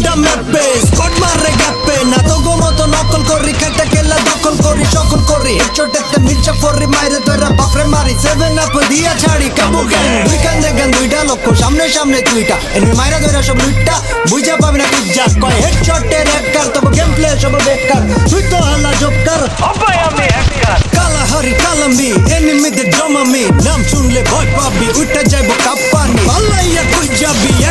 দুটা ম্যাপে স্কট মারে গ্যাপে না তো গো মতো নকল করি খেটে কেলা দখল করি সকল করি হেডশটেতে মির্চা করি মাইরে তোরা বাপরে মারি সেভেন আপ দিয়া ছাড়ি কাবু গ্যাং দুই কান দেখেন দুইটা লক্ষ সামনে সামনে তুইটা এমনি মাইরা ধরে সব লুইটা বুঝা পাবি না কুজ্জা কয় হেডশটের এক কার তবে গেম প্লে সব বেকার তুই তো হালা জবকার অব্বাই আমি হ্যাকার কালাহারি কালামি এনিমিদের জমামি নাম শুনলে ভয় পাবি উঠে যাইব কাপ্পানি পাল্লাইয়া কই যাবি কলে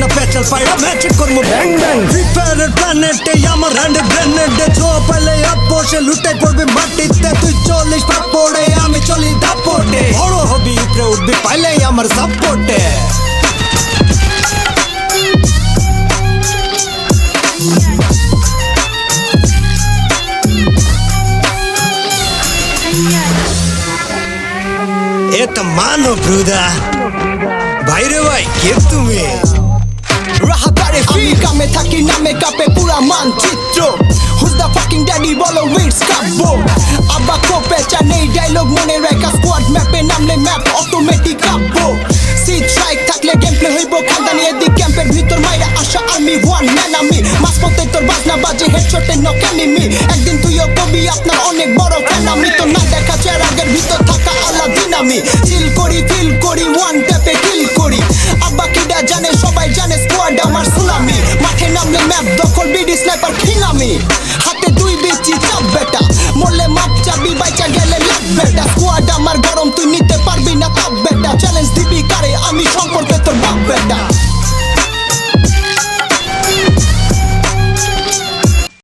লবিতে না পেচাল পাইরা ম্যাচ করবো ব্যাং ব্যাং ফ্রি ফায়ারের প্ল্যানেটে আমার হ্যান্ডে গ্রেনেডে ছোয়া পাইলে আপ বসে লুটে পড়বি মাটিতে তুই চল্লিশ পাপড়ে আমি চলি দাপটে বড় হবি উপরে উঠবি পাইলে আমার সাপোর্টে এটা মানো ব্রুদা ভাইরে ভাই কে তুমি রাহাতারে ফ্রি কামে থাকি নামে কাপে পুরা মানচিত্র। হুজ দ্য ফাকিং ড্যাডি বলো উইটস কাব্য আব্বা কোপে নেই ডায়লগ মনে রেখা স্কোয়াড ম্যাপে নামলে ম্যাপ অটোমেটিক কাব্য সি স্ট্রাইক থাকলে গেম প্লে হইব খানদানি এদিক ক্যাম্পের ভিতর মাইরা আসা আর্মি ওয়ান ম্যান আমি। মাঝপথে তোর বাজনা বাজে হেডশটে নক এনিমি একদিন তুইও কবি আপনার অনেক বড় ফ্যান আমি। তো না দেখা চেয়ার আগের ভিতর থাকা আলাদিন আমি। চিল করি